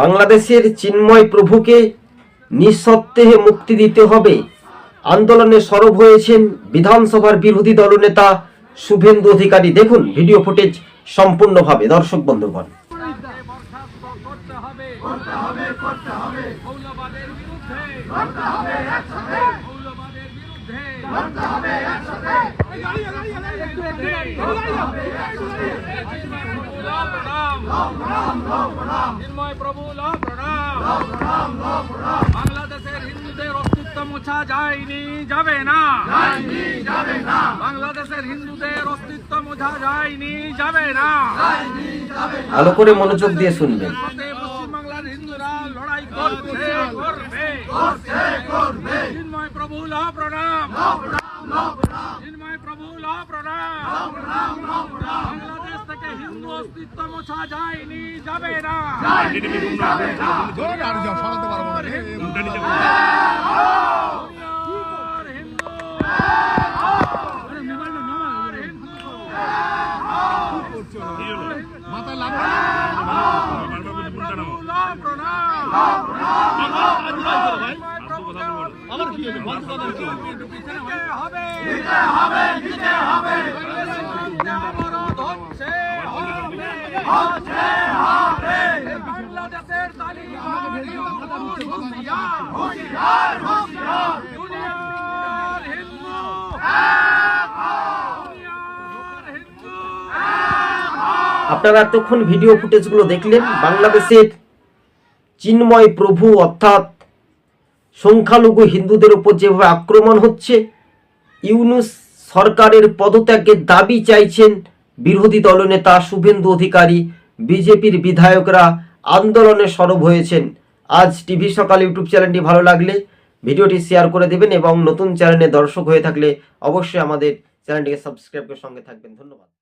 বাংলাদেশের চিন্ময় প্রভুকে নিঃসত্ত্বেহে মুক্তি দিতে হবে। আন্দোলনে সরব হয়েছেন বিধানসভার বিরোধী দলনেতা শুভেন্দু অধিকারী। দেখুন ভিডিও ফুটেজ সম্পূর্ণভাবে, দর্শক বন্ধুগণ। করতে হবে করতে হবে করতে হবে। বিরুদ্ধে। করতে হবে, একসাথে মৌলবাদের বিরুদ্ধে করতে হবে একসাথে বাংলাদেশের হিন্দুদের অস্তিত্ব মোছা যায়নি যাবে না বাংলাদেশের হিন্দুদের অস্তিত্ব মোছা যায়নি যাবে না ভালো করে মনোযোগ দিয়ে শুনবেন। হিন্দুরা লড়াই করবে করবে চিন্ময় প্রভু লা প্রণাম চিন্ময় প্রভু লা প্রণাম বাংলাদেশ থেকে হিন্দু অস্তিত্ব মোছা যায়নি যাবে না। দুনিয়ার আমার কি হবে দিতে হবে দিতে হবে অবরোধ হচ্ছে হবে হচ্ছে হবে বাংলাদেশের তালিবান হুঁশিয়ার হুঁশিয়ার হুঁশিয়ার দুনিয়ার হিন্দু দুনিয়ার আপনারা এতক্ষণ ভিডিও ফুটেজগুলো দেখলেন, বাংলাদেশের চিন্ময় প্রভু অর্থাৎ সংখ্যালঘু হিন্দুদের উপর যেভাবে আক্রমণ হচ্ছে, ইউনুস সরকারের পদত্যাগের দাবি চাইছেন বিরোধী দলনেতা শুভেন্দু অধিকারী, বিজেপির বিধায়করা আন্দোলনে সরব হয়েছেন। আজ টিভি সকাল ইউটিউব চ্যানেলটি ভালো লাগলে ভিডিওটি শেয়ার করে দেবেন এবং নতুন চ্যানেলে দর্শক হয়ে থাকলে অবশ্যই আমাদের চ্যানেলটিকে সাবস্ক্রাইব করে সঙ্গে থাকবেন। ধন্যবাদ।